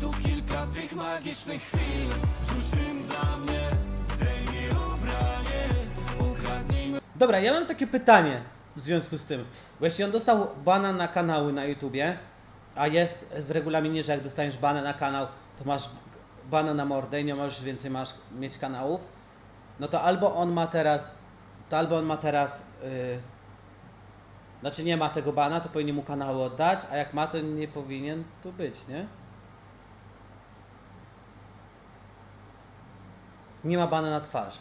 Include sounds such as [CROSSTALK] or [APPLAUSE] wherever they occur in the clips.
tu kilka tych magicznych chwil Rzuć tym dla mnie, zdejmij ubranie Ukradnijmy Dobra, ja mam takie pytanie w związku z tym. Bo on dostał bana na kanały na YouTubie, a jest w regulaminie, że jak dostaniesz bana na kanał, to masz bana na mordę i nie możesz więcej masz mieć kanałów, no to albo on ma teraz, to albo on ma teraz, yy, znaczy nie ma tego bana, to powinien mu kanały oddać, a jak ma, to nie powinien tu być, nie? Nie ma bana na twarz.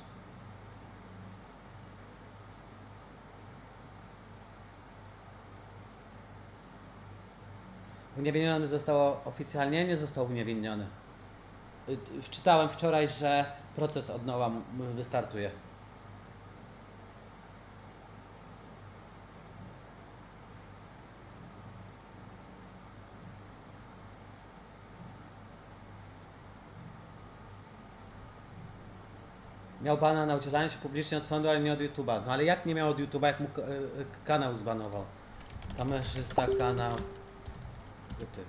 Uniewinniony został oficjalnie, nie został uniewinniony. Y, Wczytałem wczoraj, że proces od nowa wystartuje. Miał bana na udzielanie się publicznie od sądu, ale nie od YouTube'a. No ale jak nie miał od YouTube'a, jak mu y, y, kanał zbanował? Kamerzysta, kanał. Ty.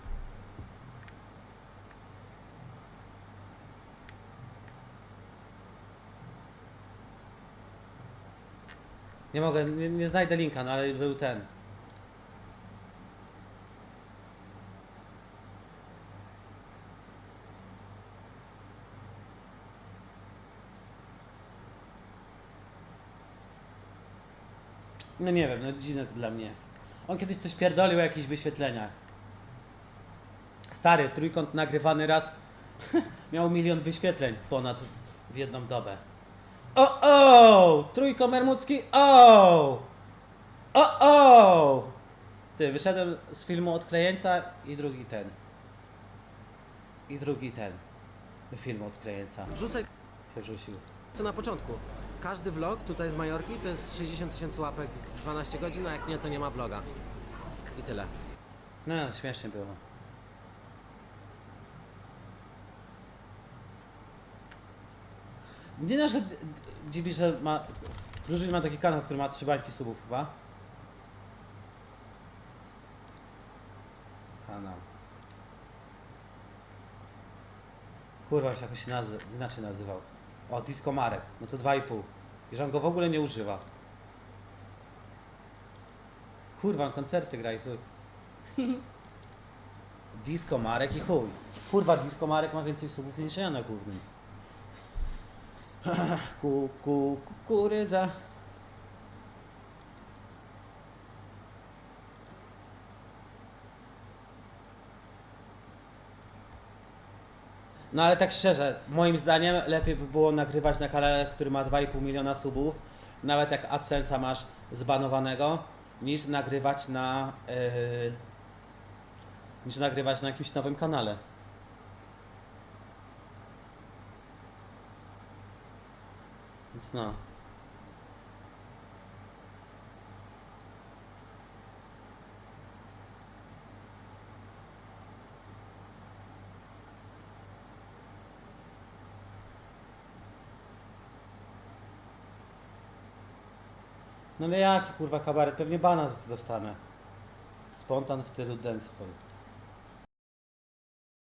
Nie mogę, nie, nie znajdę linka, no ale był ten. No nie wiem, no dziwne to dla mnie jest. On kiedyś coś pierdolił o jakichś wyświetleniach. Stary, trójkąt nagrywany raz [LAUGHS] miał milion wyświetleń ponad w jedną dobę. O, o! Trójko Mermucki, o! O, o! Ty, wyszedłem z filmu Odklejeńca i drugi ten. I drugi ten. Film Odklejeńca Wrzucaj się rzucił. to na początku. Każdy vlog tutaj z Majorki to jest 60 tysięcy łapek w 12 godzin, a jak nie, to nie ma vloga. I tyle. No, śmiesznie było. Mnie na przykład dziwi, że ma... Różny ma taki kanał, który ma trzy bańki subów chyba. Kanał. Kurwa, się jakoś nazy inaczej nazywał. O, Disco Marek. No to 2,5. I że on go w ogóle nie używa. Kurwa, on koncerty gra i chuj. [LAUGHS] Disco Marek i chuj. Kurwa, Disco Marek ma więcej subów niż ja na głównym. Ku, ku, kukurydza. No ale tak szczerze, moim zdaniem lepiej by było nagrywać na kanale, który ma 2,5 miliona subów, nawet jak AdSense'a masz zbanowanego, niż nagrywać na yy, niż nagrywać na jakimś nowym kanale. Więc no. No ale jaki kurwa kabaret? Pewnie bana za to dostanę. Spontan w tylu dancehall.